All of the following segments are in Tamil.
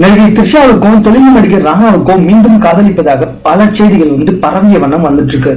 நடிகை த்ரிஷாவுக்கும் தெலுங்கு நடிகர் ராணாவுக்கும் மீண்டும் காதலிப்பதாக பல செய்திகள் வந்து பரவிய வண்ணம் வந்துட்டு இருக்கு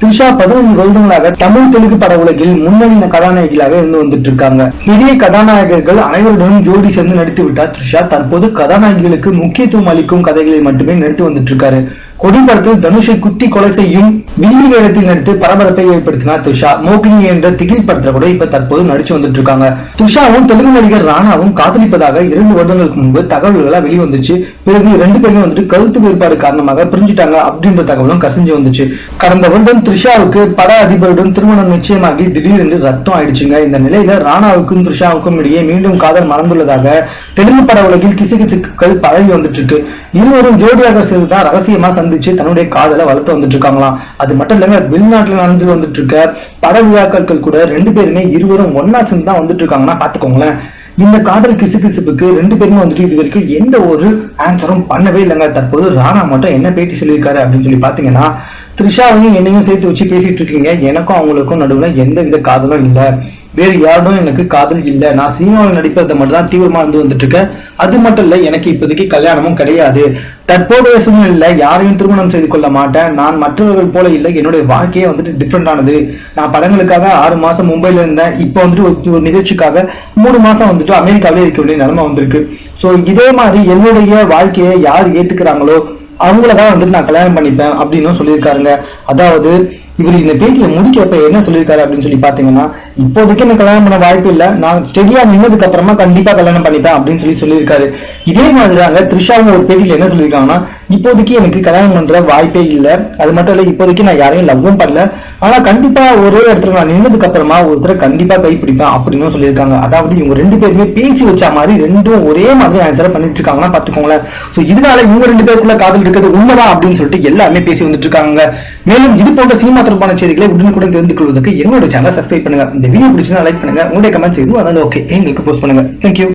த்ரிஷா பதினைந்து வருடங்களாக தமிழ் தெலுங்கு பட உலகில் முன்னணி கதாநாயகிகளாக இருந்து வந்துட்டு இருக்காங்க பெரிய கதாநாயகர்கள் அனைவருடனும் ஜோடி சேர்ந்து நடித்து விட்டார் த்ரிஷா. தற்போது கதாநாயகிகளுக்கு முக்கியத்துவம் அளிக்கும் கதைகளை மட்டுமே நடித்து வந்துட்டு இருக்காரு கொடிப்படத்தில் தனுஷை குத்தி கொலை செய்யும் வில்லி வேடத்தில் நடித்து பரபரப்பை ஏற்படுத்தினார் துஷா. மோகினி என்ற திகில் படத்துல கூட இப்ப தற்போது நடிச்சு வந்துட்டு இருக்காங்க துஷாவும் தெலுங்கு நடிகர் ராணாவும் காதலிப்பதாக இரண்டு வருடங்களுக்கு முன்பு தகவல்களா வெளிவந்துச்சு. பிறகு ரெண்டு பேரும் வந்துட்டு கருத்து வேறுபாடு காரணமாக பிரிஞ்சுட்டாங்க அப்படின்ற தகவலும் கசிஞ்சு வந்துச்சு. கடந்த வருடம் த்ரிஷாவுக்கு பட அதிபருடன் திருமணம் நிச்சயமாகி திடீரென்று ரத்தம் ஆயிடுச்சுங்க. இந்த நிலையில ராணாவுக்கும் த்ரிஷாவுக்கும் இடையே மீண்டும் காதல் மறந்துள்ளதாக தெலுங்கு பட உலகில் கிசுகிசுக்கள் பரவி வந்துட்டு இருக்கு இருவரும் ஜோடியாக சேர்ந்துதான் ரகசியமா சந்திச்சு தன்னுடைய காதலை வளர்த்து வந்துட்டு இருக்காங்களாம் அது மட்டும் இல்லாம வெளிநாட்டுல நடந்து வந்துட்டு இருக்க பட விழாக்கள் கூட ரெண்டு பேருமே இருவரும் ஒன்னா சேர்ந்து தான் வந்துட்டு இருக்காங்கன்னா பாத்துக்கோங்களேன் இந்த காதல் கிசுகிசுப்புக்கு ரெண்டு பேருமே வந்துட்டு இது வரைக்கும் எந்த ஒரு ஆன்சரும் பண்ணவே இல்லைங்க. தற்போது ராணா மட்டும் என்ன பேட்டி சொல்லியிருக்காரு அப்படின்னு சொல்லி பாத்தீங்கன்னா த்ரிஷாவையும் என்னையும் சேர்த்து வச்சு பேசிட்டு இருக்கீங்க. எனக்கும் அவங்களுக்கும் நடுவுல எந்த வித காதலும் இல்ல. வேறு யாரும் எனக்கு காதல் இல்லை. நான் சினிமாவில் நடிப்பதை மட்டும் தான் தீவிரமா இருந்து வந்துட்டு இருக்கேன் அது மட்டும் இல்லை எனக்கு இப்போதைக்கு கல்யாணமும் கிடையாது. தற்போதைய சூழ்நிலையில யாரையும் திருமணம் செய்து கொள்ள மாட்டேன். நான் மற்றவர்கள் போல இல்லை. என்னுடைய வாழ்க்கையே வந்துட்டு டிஃப்ரெண்ட் ஆனது. நான் படங்களுக்காக ஆறு மாசம் மும்பைல இருந்தேன். இப்போ வந்துட்டு ஒரு- நிகழ்ச்சிக்காக மூணு மாசம் வந்துட்டு அமெரிக்காவிலே இருக்க வேண்டிய நிலைமை வந்திருக்கு. ஸோ இதே மாதிரி என்னுடைய வாழ்க்கையை யார் ஏத்துக்கிறாங்களோ அவங்களதான் வந்துட்டு நான் கல்யாணம் பண்ணிப்பேன் அப்படின்னு சொல்லியிருக்காருங்க. அதாவது இவர் இந்த பேட்டியை முடிக்கிறப்ப என்ன சொல்லியிருக்காரு அப்படின்னு சொல்லி பாத்தீங்கன்னா இப்போதைக்கு எனக்கு கல்யாணம் பண்ண வாய்ப்பு இல்ல நான் ஸ்டெடியா நின்னதுக்கு அப்புறமா கண்டிப்பா கல்யாணம் பண்ணிப்பேன் அப்படின்னு சொல்லி சொல்லியிருக்காரு. இதே மாதிரிதாங்க த்ரிஷாவும் ஒரு பேட்டியில என்ன சொல்லியிருக்காங்கன்னா இப்போதைக்கு எனக்கு கல்யாணம் பண்ற வாய்ப்பே இல்ல. அது மட்டும் இல்ல இப்போதைக்கு நான் யாரையும் லவ்வும் பண்ணல. ஆனா கண்டிப்பா ஒரே இடத்துல நான் நின்னதுக்கு அப்புறமா ஒருத்தரை கண்டிப்பா கைப்பிடிப்பேன் அப்படின்னு சொல்லியிருக்காங்க. அதாவது இவங்க ரெண்டு பேருமே பேசி வச்ச மாதிரி ரெண்டும் ஒரே மாதிரி ஆன்சர் பண்ணிட்டு இருக்காங்கன்னா பாத்துக்கோங்களேன். சோ இதனால இவங்க ரெண்டு பேருக்குள்ள காதல் இருக்கிறது உண்மைதான் அப்படின்னு சொல்லிட்டு எல்லாமே பேசி வந்துட்டு இருக்காங்க மேலும் இது போன்ற சினிமா தொடர்பான செய்திகளை உடனுக்குடன் தெரிந்து கொள்வதற்கு என்னோட சேனலை சப்ஸ்கிரைப் பண்ணுங்க. இந்த வீடியோ பிடிச்சதா லைக் பண்ணுங்க. உங்களுடைய கமெண்ட்ஸ் எதுவும் அதாவது ஓகே எங்களுக்கு போஸ்ட் பண்ணுங்க. தேங்க்யூ